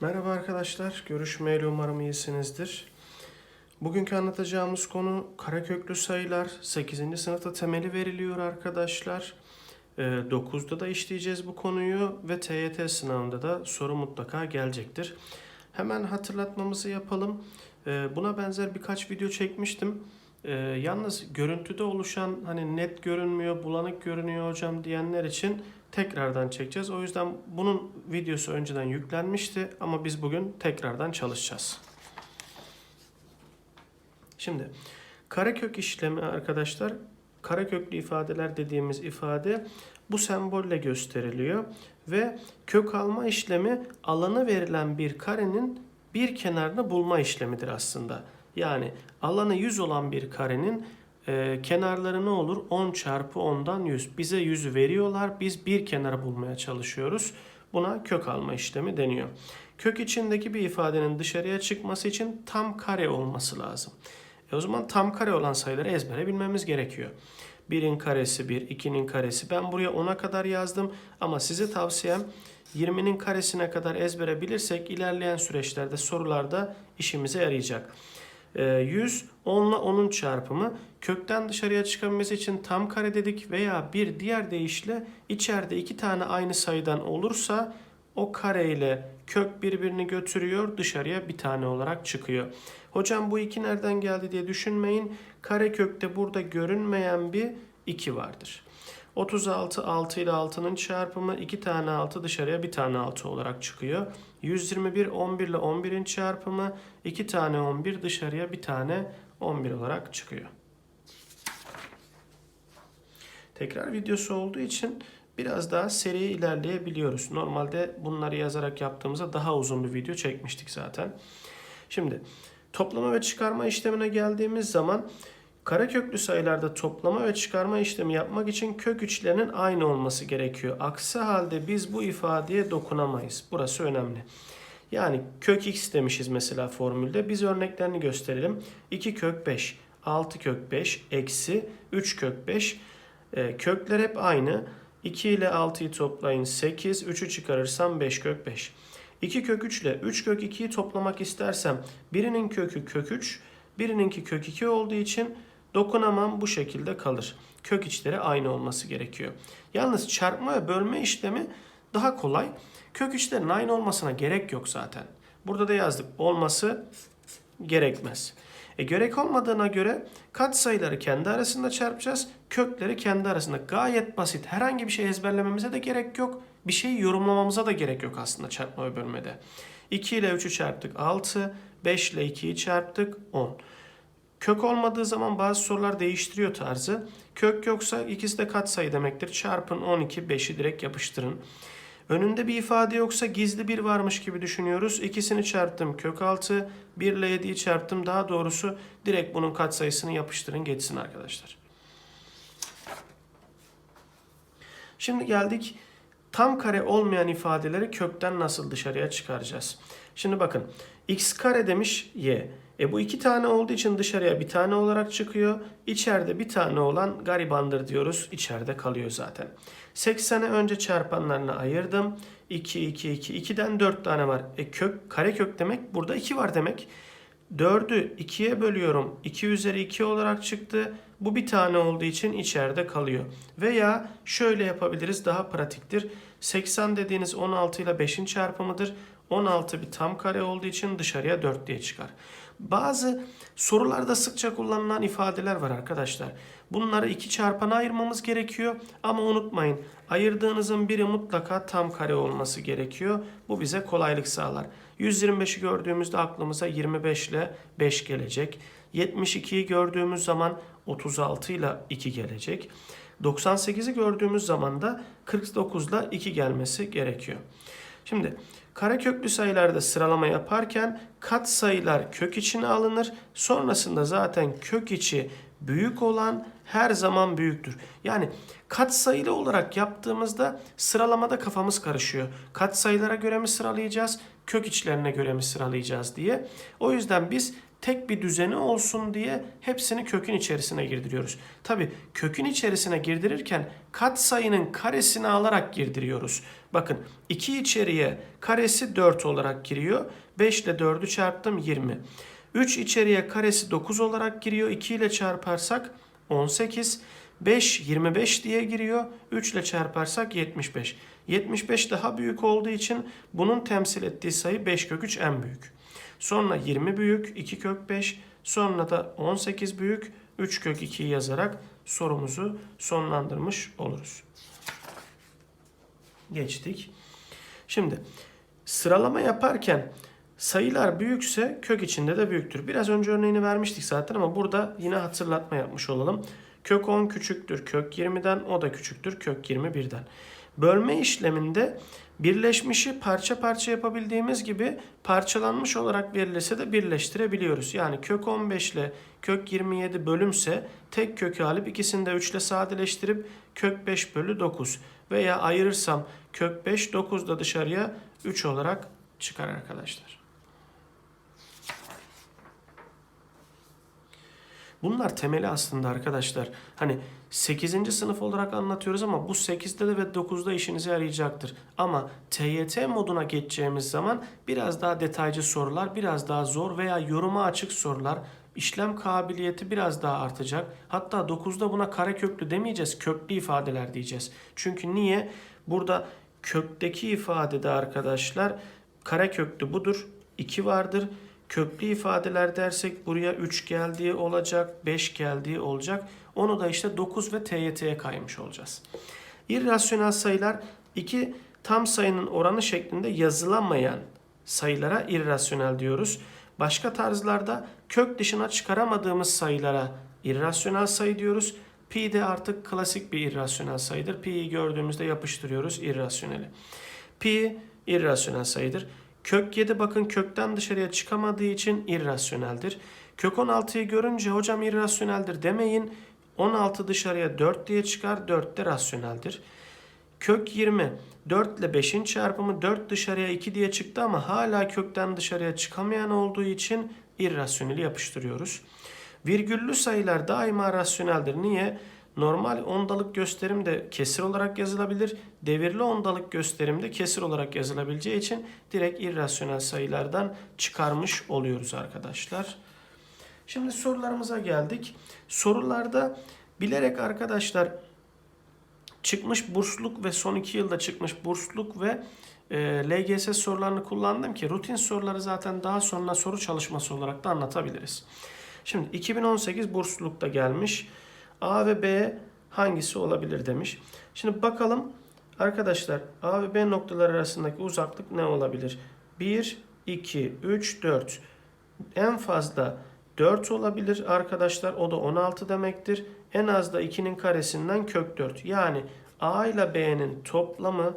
Merhaba arkadaşlar, görüşmeyeli umarım iyisinizdir. Bugünkü anlatacağımız konu kareköklü sayılar. 8. sınıfta temeli veriliyor arkadaşlar. 9'da da işleyeceğiz bu konuyu ve TYT sınavında da soru mutlaka gelecektir. Hemen hatırlatmamızı yapalım. Ee, Buna benzer birkaç video çekmiştim. Ee, Yalnız görüntüde oluşan hani net görünmüyor, bulanık görünüyor hocam diyenler için tekrardan çekeceğiz. O yüzden bunun videosu önceden yüklenmişti ama biz bugün tekrardan çalışacağız. Şimdi karekök işlemi arkadaşlar kareköklü ifadeler dediğimiz ifade bu sembolle gösteriliyor ve kök alma işlemi alanı verilen bir karenin bir kenarını bulma işlemidir aslında. Yani alanı 100 olan bir karenin e, kenarları ne olur? 10 çarpı 10'dan 100. Bize 100'ü veriyorlar. Biz bir kenarı bulmaya çalışıyoruz. Buna kök alma işlemi deniyor. Kök içindeki bir ifadenin dışarıya çıkması için tam kare olması lazım. E o zaman tam kare olan sayıları ezbere bilmemiz gerekiyor. 1'in karesi 1, 2'nin karesi. Ben buraya 10'a kadar yazdım ama size tavsiyem 20'nin karesine kadar ezbere bilirsek ilerleyen süreçlerde sorularda işimize yarayacak. Ee, 100 10 ile 10'un çarpımı kökten dışarıya çıkabilmesi için tam kare dedik veya bir diğer deyişle içeride iki tane aynı sayıdan olursa o kare ile kök birbirini götürüyor dışarıya bir tane olarak çıkıyor. Hocam bu iki nereden geldi diye düşünmeyin. Kare kökte burada görünmeyen bir 2 vardır. 36 6 ile 6'nın çarpımı 2 tane 6 dışarıya bir tane 6 olarak çıkıyor. 121 11 ile 11'in çarpımı 2 tane 11 dışarıya bir tane 11 olarak çıkıyor. Tekrar videosu olduğu için biraz daha seri ilerleyebiliyoruz. Normalde bunları yazarak yaptığımızda daha uzun bir video çekmiştik zaten. Şimdi toplama ve çıkarma işlemine geldiğimiz zaman Kareköklü sayılarda toplama ve çıkarma işlemi yapmak için kök üçlerinin aynı olması gerekiyor. Aksi halde biz bu ifadeye dokunamayız. Burası önemli. Yani kök x demişiz mesela formülde. Biz örneklerini gösterelim. 2 kök 5, 6 kök 5, eksi 3 kök 5. E, kökler hep aynı. 2 ile 6'yı toplayın 8, 3'ü çıkarırsam 5 kök 5. 2 kök 3 ile 3 kök 2'yi toplamak istersem birinin kökü kök 3, birininki kök 2 olduğu için dokunamam bu şekilde kalır. Kök içleri aynı olması gerekiyor. Yalnız çarpma ve bölme işlemi daha kolay. Kök içlerin aynı olmasına gerek yok zaten. Burada da yazdık. Olması gerekmez. E gerek olmadığına göre katsayıları kendi arasında çarpacağız. Kökleri kendi arasında. Gayet basit. Herhangi bir şey ezberlememize de gerek yok. Bir şeyi yorumlamamıza da gerek yok aslında çarpma ve bölmede. 2 ile 3'ü çarptık 6. 5 ile 2'yi çarptık 10. Kök olmadığı zaman bazı sorular değiştiriyor tarzı. Kök yoksa ikisi de katsayı demektir. Çarpın 12, 5'i direkt yapıştırın. Önünde bir ifade yoksa gizli bir varmış gibi düşünüyoruz. İkisini çarptım kök 6, 1 ile 7'yi çarptım. Daha doğrusu direkt bunun katsayısını yapıştırın geçsin arkadaşlar. Şimdi geldik tam kare olmayan ifadeleri kökten nasıl dışarıya çıkaracağız. Şimdi bakın x kare demiş y. E bu iki tane olduğu için dışarıya bir tane olarak çıkıyor. İçeride bir tane olan garibandır diyoruz. İçeride kalıyor zaten. 80'e önce çarpanlarını ayırdım. 2, 2, 2. 2'den 4 tane var. E kök, kare kök demek burada 2 var demek. 4'ü 2'ye bölüyorum. 2 üzeri 2 olarak çıktı. Bu bir tane olduğu için içeride kalıyor. Veya şöyle yapabiliriz daha pratiktir. 80 dediğiniz 16 ile 5'in çarpımıdır. 16 bir tam kare olduğu için dışarıya 4 diye çıkar. Bazı sorularda sıkça kullanılan ifadeler var arkadaşlar. Bunları iki çarpana ayırmamız gerekiyor ama unutmayın ayırdığınızın biri mutlaka tam kare olması gerekiyor. Bu bize kolaylık sağlar. 125'i gördüğümüzde aklımıza 25 ile 5 gelecek. 72'yi gördüğümüz zaman 36 ile 2 gelecek. 98'i gördüğümüz zaman da 49 ile 2 gelmesi gerekiyor. Şimdi kareköklü sayılarda sıralama yaparken kat sayılar kök içine alınır. Sonrasında zaten kök içi büyük olan her zaman büyüktür. Yani kat sayılı olarak yaptığımızda sıralamada kafamız karışıyor. Kat sayılara göre mi sıralayacağız, kök içlerine göre mi sıralayacağız diye. O yüzden biz tek bir düzeni olsun diye hepsini kökün içerisine girdiriyoruz. Tabi kökün içerisine girdirirken katsayının karesini alarak girdiriyoruz. Bakın 2 içeriye karesi 4 olarak giriyor. 5 ile 4'ü çarptım 20. 3 içeriye karesi 9 olarak giriyor. 2 ile çarparsak 18. 5 25 diye giriyor. 3 ile çarparsak 75. 75 daha büyük olduğu için bunun temsil ettiği sayı 5 kök 3 en büyük. Sonra 20 büyük 2 kök 5. Sonra da 18 büyük 3 kök 2'yi yazarak sorumuzu sonlandırmış oluruz. Geçtik. Şimdi sıralama yaparken sayılar büyükse kök içinde de büyüktür. Biraz önce örneğini vermiştik zaten ama burada yine hatırlatma yapmış olalım. Kök 10 küçüktür kök 20'den o da küçüktür kök 21'den. Bölme işleminde birleşmişi parça parça yapabildiğimiz gibi parçalanmış olarak verilirse de birleştirebiliyoruz. Yani kök 15 ile kök 27 bölümse tek kökü alıp ikisini de 3 ile sadeleştirip kök 5 bölü 9 veya ayırırsam kök 5 9 da dışarıya 3 olarak çıkar arkadaşlar. Bunlar temeli aslında arkadaşlar. Hani 8. sınıf olarak anlatıyoruz ama bu 8'de de ve 9'da işinize yarayacaktır. Ama TYT moduna geçeceğimiz zaman biraz daha detaycı sorular, biraz daha zor veya yoruma açık sorular, işlem kabiliyeti biraz daha artacak. Hatta 9'da buna kare köklü demeyeceğiz, köklü ifadeler diyeceğiz. Çünkü niye? Burada kökteki ifadede arkadaşlar kare köklü budur, 2 vardır. Köklü ifadeler dersek buraya 3 geldiği olacak, 5 geldiği olacak. Onu da işte 9 ve TYT'ye kaymış olacağız. İrrasyonel sayılar iki tam sayının oranı şeklinde yazılamayan sayılara irrasyonel diyoruz. Başka tarzlarda kök dışına çıkaramadığımız sayılara irrasyonel sayı diyoruz. Pi de artık klasik bir irrasyonel sayıdır. Pi'yi gördüğümüzde yapıştırıyoruz irrasyoneli. Pi irrasyonel sayıdır. Kök 7 bakın kökten dışarıya çıkamadığı için irrasyoneldir. Kök 16'yı görünce hocam irrasyoneldir demeyin. 16 dışarıya 4 diye çıkar. 4 de rasyoneldir. Kök 20 4 ile 5'in çarpımı 4 dışarıya 2 diye çıktı ama hala kökten dışarıya çıkamayan olduğu için irrasyoneli yapıştırıyoruz. Virgüllü sayılar daima rasyoneldir. Niye? Normal ondalık gösterim de kesir olarak yazılabilir. Devirli ondalık gösterim de kesir olarak yazılabileceği için direkt irrasyonel sayılardan çıkarmış oluyoruz arkadaşlar. Şimdi sorularımıza geldik. Sorularda bilerek arkadaşlar çıkmış bursluluk ve son iki yılda çıkmış bursluluk ve e, LGS sorularını kullandım ki rutin soruları zaten daha sonra soru çalışması olarak da anlatabiliriz. Şimdi 2018 burslulukta gelmiş. A ve B hangisi olabilir demiş. Şimdi bakalım arkadaşlar A ve B noktalar arasındaki uzaklık ne olabilir? 1, 2, 3, 4. En fazla 4 olabilir arkadaşlar. O da 16 demektir. En az da 2'nin karesinden kök 4. Yani A ile B'nin toplamı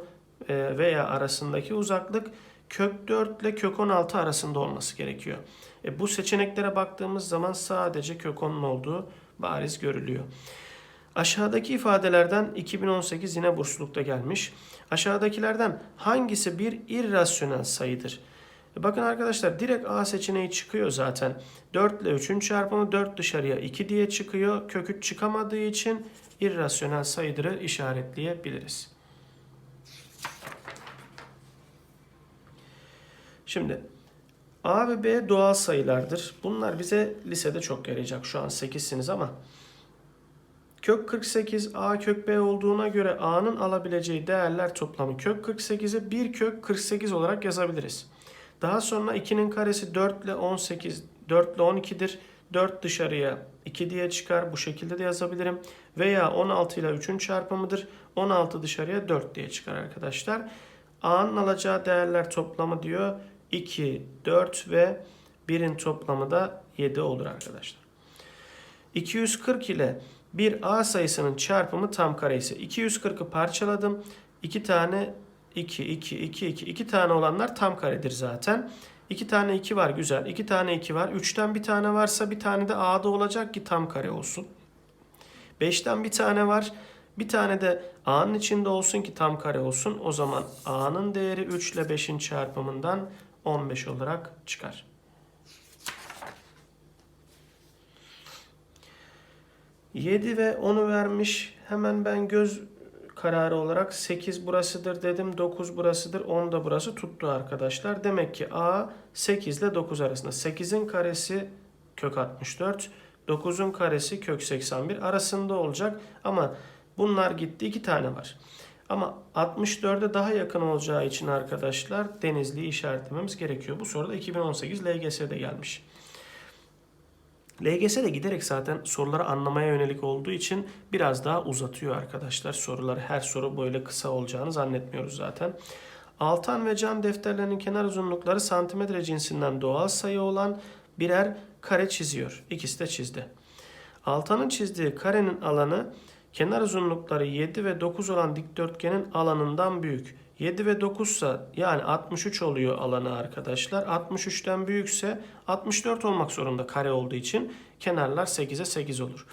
e, veya arasındaki uzaklık kök 4 ile kök 16 arasında olması gerekiyor. E, bu seçeneklere baktığımız zaman sadece kök 10'un olduğu bariz görülüyor. Aşağıdaki ifadelerden 2018 yine burslulukta gelmiş. Aşağıdakilerden hangisi bir irrasyonel sayıdır? E bakın arkadaşlar direkt A seçeneği çıkıyor zaten. 4 ile 3'ün çarpımı 4 dışarıya 2 diye çıkıyor. Kök 3 çıkamadığı için irrasyonel sayıdırı işaretleyebiliriz. Şimdi A ve B doğal sayılardır. Bunlar bize lisede çok yarayacak. Şu an 8'siniz ama kök 48 A kök B olduğuna göre A'nın alabileceği değerler toplamı kök 48'i 1 kök 48 olarak yazabiliriz. Daha sonra 2'nin karesi 4 ile 18 4 ile 12'dir. 4 dışarıya 2 diye çıkar. Bu şekilde de yazabilirim. Veya 16 ile 3'ün çarpımıdır. 16 dışarıya 4 diye çıkar arkadaşlar. A'nın alacağı değerler toplamı diyor. 2, 4 ve 1'in toplamı da 7 olur arkadaşlar. 240 ile bir A sayısının çarpımı tam kare ise 240'ı parçaladım. 2 tane 2, 2, 2, 2. 2 tane olanlar tam karedir zaten. 2 tane 2 var güzel. 2 tane 2 var. 3'ten bir tane varsa bir tane de A'da olacak ki tam kare olsun. 5'ten bir tane var. Bir tane de A'nın içinde olsun ki tam kare olsun. O zaman A'nın değeri 3 ile 5'in çarpımından 15 olarak çıkar. Yedi ve onu vermiş. Hemen ben göz kararı olarak 8 burasıdır dedim. 9 burasıdır. 10 da burası tuttu arkadaşlar. Demek ki A 8 ile 9 arasında. 8'in karesi kök 64. 9'un karesi kök 81 arasında olacak. Ama bunlar gitti. 2 tane var. Ama 64'e daha yakın olacağı için arkadaşlar Denizli'yi işaretlememiz gerekiyor. Bu soruda 2018 LGS'de gelmiş. LGS de giderek zaten soruları anlamaya yönelik olduğu için biraz daha uzatıyor arkadaşlar. Soruları her soru böyle kısa olacağını zannetmiyoruz zaten. Altan ve cam defterlerinin kenar uzunlukları santimetre cinsinden doğal sayı olan birer kare çiziyor. İkisi de çizdi. Altan'ın çizdiği karenin alanı kenar uzunlukları 7 ve 9 olan dikdörtgenin alanından büyük. 7 ve 9 ise yani 63 oluyor alanı arkadaşlar. 63'ten büyükse 64 olmak zorunda kare olduğu için kenarlar 8'e 8 olur.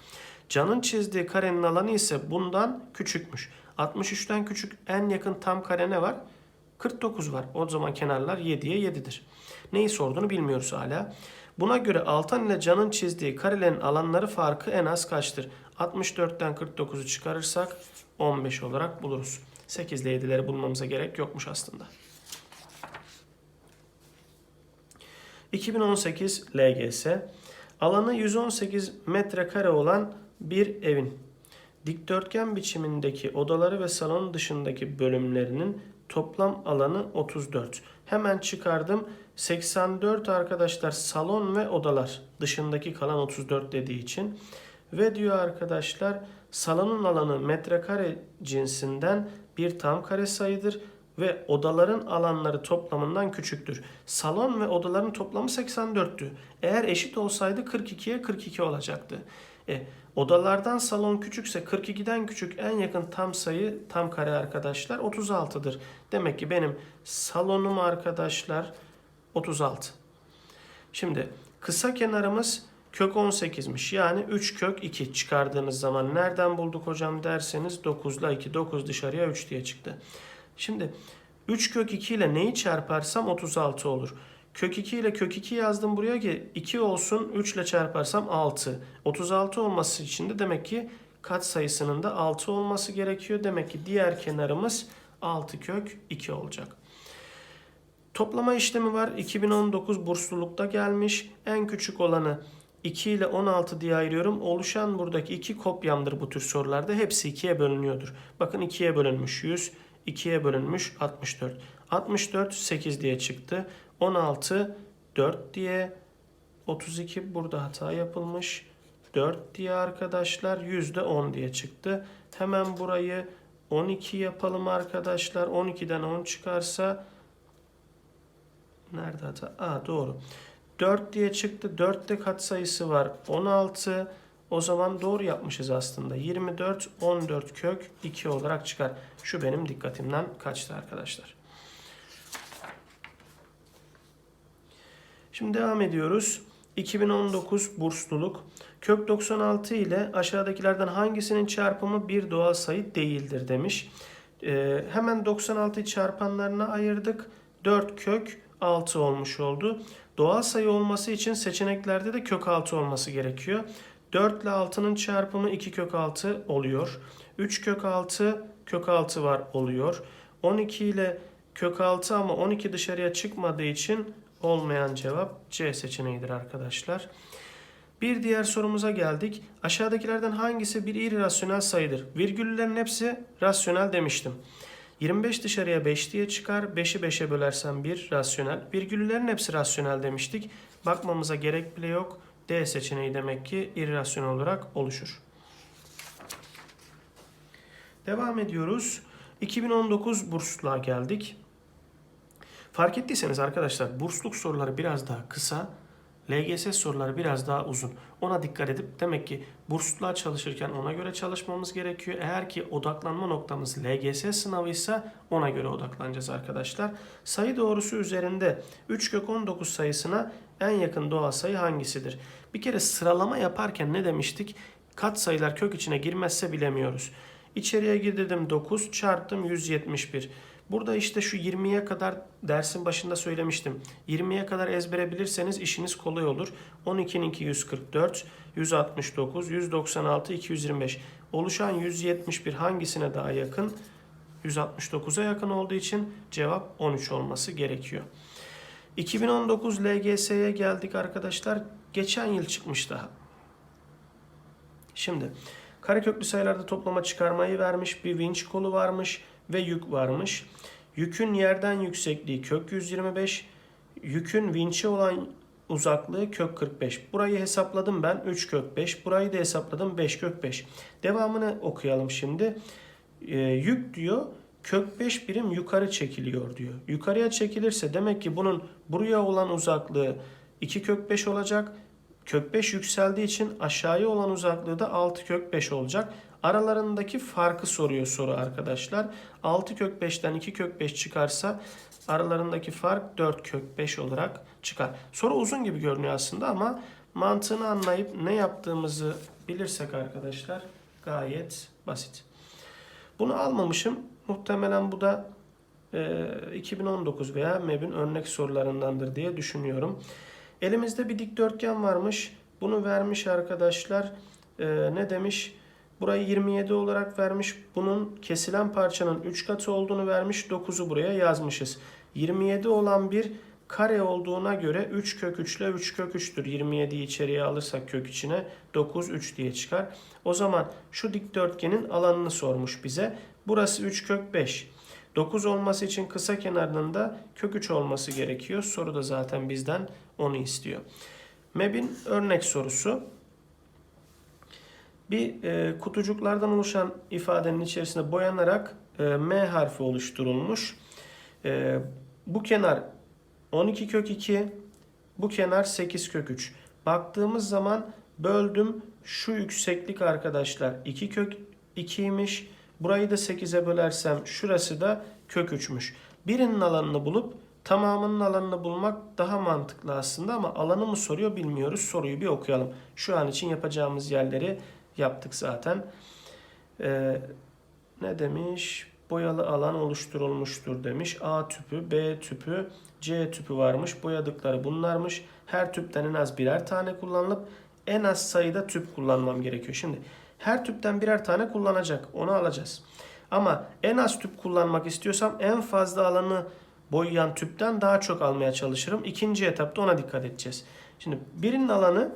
Can'ın çizdiği karenin alanı ise bundan küçükmüş. 63'ten küçük en yakın tam kare ne var? 49 var. O zaman kenarlar 7'ye 7'dir. Neyi sorduğunu bilmiyoruz hala. Buna göre Altan ile Can'ın çizdiği karelerin alanları farkı en az kaçtır? 64'ten 49'u çıkarırsak 15 olarak buluruz. 8 ile 7'leri bulmamıza gerek yokmuş aslında. 2018 LGS alanı 118 metrekare olan bir evin dikdörtgen biçimindeki odaları ve salon dışındaki bölümlerinin toplam alanı 34. Hemen çıkardım. 84 arkadaşlar salon ve odalar dışındaki kalan 34 dediği için ve diyor arkadaşlar salonun alanı metrekare cinsinden bir tam kare sayıdır ve odaların alanları toplamından küçüktür. Salon ve odaların toplamı 84'tü. Eğer eşit olsaydı 42'ye 42 olacaktı. E, odalardan salon küçükse 42'den küçük en yakın tam sayı tam kare arkadaşlar 36'dır. Demek ki benim salonum arkadaşlar 36. Şimdi kısa kenarımız kök 18'miş. Yani 3 kök 2 çıkardığınız zaman nereden bulduk hocam derseniz 9 ile 2. 9 dışarıya 3 diye çıktı. Şimdi 3 kök 2 ile neyi çarparsam 36 olur. Kök 2 ile kök 2 yazdım buraya ki 2 olsun 3 ile çarparsam 6. 36 olması için de demek ki kat sayısının da 6 olması gerekiyor. Demek ki diğer kenarımız 6 kök 2 olacak. Toplama işlemi var. 2019 burslulukta gelmiş. En küçük olanı 2 ile 16 diye ayırıyorum. Oluşan buradaki iki kopyamdır bu tür sorularda. Hepsi 2'ye bölünüyordur. Bakın 2'ye bölünmüş 100, 2'ye bölünmüş 64. 64 8 diye çıktı. 16 4 diye 32 burada hata yapılmış. 4 diye arkadaşlar yüzde 10 diye çıktı. Hemen burayı 12 yapalım arkadaşlar. 12'den 10 çıkarsa nerede hata? Aa doğru. 4 diye çıktı. 4'te katsayısı var. 16. O zaman doğru yapmışız aslında. 24, 14 kök 2 olarak çıkar. Şu benim dikkatimden kaçtı arkadaşlar. Şimdi devam ediyoruz. 2019 bursluluk. Kök 96 ile aşağıdakilerden hangisinin çarpımı bir doğal sayı değildir demiş. Ee, hemen 96'yı çarpanlarına ayırdık. 4 kök 6 olmuş oldu. Doğal sayı olması için seçeneklerde de kök 6 olması gerekiyor. 4 ile 6'nın çarpımı 2 kök 6 oluyor. 3 kök 6 kök 6 var oluyor. 12 ile kök 6 ama 12 dışarıya çıkmadığı için olmayan cevap C seçeneğidir arkadaşlar. Bir diğer sorumuza geldik. Aşağıdakilerden hangisi bir irrasyonel sayıdır? Virgüllerin hepsi rasyonel demiştim. 25 dışarıya 5 diye çıkar. 5'i 5'e bölersem 1 rasyonel. Virgüllerin hepsi rasyonel demiştik. Bakmamıza gerek bile yok. D seçeneği demek ki irrasyonel olarak oluşur. Devam ediyoruz. 2019 bursluğa geldik. Fark ettiyseniz arkadaşlar bursluk soruları biraz daha kısa, LGS soruları biraz daha uzun. Ona dikkat edip demek ki bursluğa çalışırken ona göre çalışmamız gerekiyor. Eğer ki odaklanma noktamız LGS sınavıysa ona göre odaklanacağız arkadaşlar. Sayı doğrusu üzerinde 3 kök 19 sayısına en yakın doğal sayı hangisidir? Bir kere sıralama yaparken ne demiştik? Kat sayılar kök içine girmezse bilemiyoruz. İçeriye gir dedim 9 çarptım 171. Burada işte şu 20'ye kadar dersin başında söylemiştim. 20'ye kadar ezbere bilirseniz işiniz kolay olur. 12'ninki 144, 169, 196, 225. Oluşan 171 hangisine daha yakın? 169'a yakın olduğu için cevap 13 olması gerekiyor. 2019 LGS'ye geldik arkadaşlar. Geçen yıl çıkmış daha. Şimdi kareköklü sayılarda toplama çıkarmayı vermiş. Bir vinç kolu varmış ve yük varmış. Yükün yerden yüksekliği kök 125. Yükün vinçe olan uzaklığı kök 45. Burayı hesapladım ben 3 kök 5. Burayı da hesapladım 5 kök 5. Devamını okuyalım şimdi. Ee, yük diyor kök 5 birim yukarı çekiliyor diyor. Yukarıya çekilirse demek ki bunun buraya olan uzaklığı 2 kök 5 olacak. Kök 5 yükseldiği için aşağıya olan uzaklığı da 6 kök 5 olacak. Aralarındaki farkı soruyor soru arkadaşlar. 6 kök 5'ten 2 kök 5 çıkarsa aralarındaki fark 4 kök 5 olarak çıkar. Soru uzun gibi görünüyor aslında ama mantığını anlayıp ne yaptığımızı bilirsek arkadaşlar gayet basit. Bunu almamışım. Muhtemelen bu da e, 2019 veya MEB'in örnek sorularındandır diye düşünüyorum. Elimizde bir dikdörtgen varmış. Bunu vermiş arkadaşlar. E, ne demiş? Burayı 27 olarak vermiş. Bunun kesilen parçanın 3 katı olduğunu vermiş. 9'u buraya yazmışız. 27 olan bir kare olduğuna göre 3 kök 3 ile 3 kök 3'tür. 27'yi içeriye alırsak kök içine 9 3 diye çıkar. O zaman şu dikdörtgenin alanını sormuş bize. Burası 3 kök 5. 9 olması için kısa kenarının da kök 3 olması gerekiyor. Soru da zaten bizden onu istiyor. MEB'in örnek sorusu. Bir e, kutucuklardan oluşan ifadenin içerisinde boyanarak e, M harfi oluşturulmuş. E, bu kenar 12 kök 2, bu kenar 8 kök 3. Baktığımız zaman böldüm şu yükseklik arkadaşlar 2 kök 2'ymiş. Burayı da 8'e bölersem şurası da kök 3'müş. Birinin alanını bulup tamamının alanını bulmak daha mantıklı aslında ama alanı mı soruyor bilmiyoruz. Soruyu bir okuyalım. Şu an için yapacağımız yerleri yaptık zaten. Ee, ne demiş? Boyalı alan oluşturulmuştur demiş. A tüpü, B tüpü, C tüpü varmış. Boyadıkları bunlarmış. Her tüpten en az birer tane kullanılıp en az sayıda tüp kullanmam gerekiyor. Şimdi her tüpten birer tane kullanacak. Onu alacağız. Ama en az tüp kullanmak istiyorsam en fazla alanı boyayan tüpten daha çok almaya çalışırım. İkinci etapta ona dikkat edeceğiz. Şimdi birinin alanı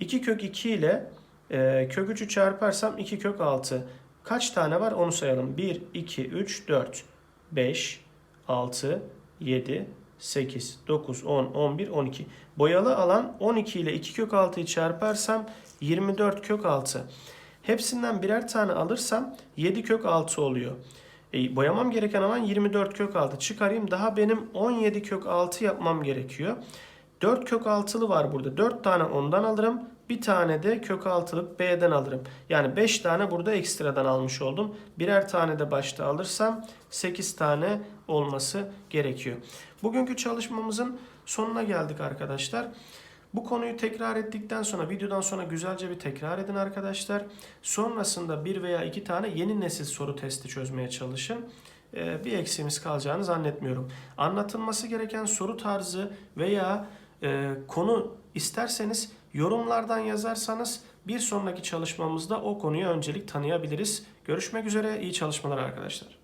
2 kök 2 ile e, kök 3'ü çarparsam 2 kök 6. Kaç tane var onu sayalım. 1, 2, 3, 4, 5, 6, 7, 8, 9, 10, 11, 12. Boyalı alan 12 ile 2 kök 6'yı çarparsam 24 kök 6. Hepsinden birer tane alırsam 7 kök 6 oluyor. E, boyamam gereken alan 24 kök 6. Çıkarayım daha benim 17 kök 6 yapmam gerekiyor. 4 kök 6'lı var burada. 4 tane ondan alırım. Bir tane de kök 6'lık B'den alırım. Yani 5 tane burada ekstradan almış oldum. Birer tane de başta alırsam 8 tane olması gerekiyor. Bugünkü çalışmamızın sonuna geldik arkadaşlar. Bu konuyu tekrar ettikten sonra videodan sonra güzelce bir tekrar edin arkadaşlar. Sonrasında bir veya iki tane yeni nesil soru testi çözmeye çalışın. Ee, bir eksiğimiz kalacağını zannetmiyorum. Anlatılması gereken soru tarzı veya e, konu isterseniz yorumlardan yazarsanız bir sonraki çalışmamızda o konuya öncelik tanıyabiliriz. Görüşmek üzere iyi çalışmalar arkadaşlar.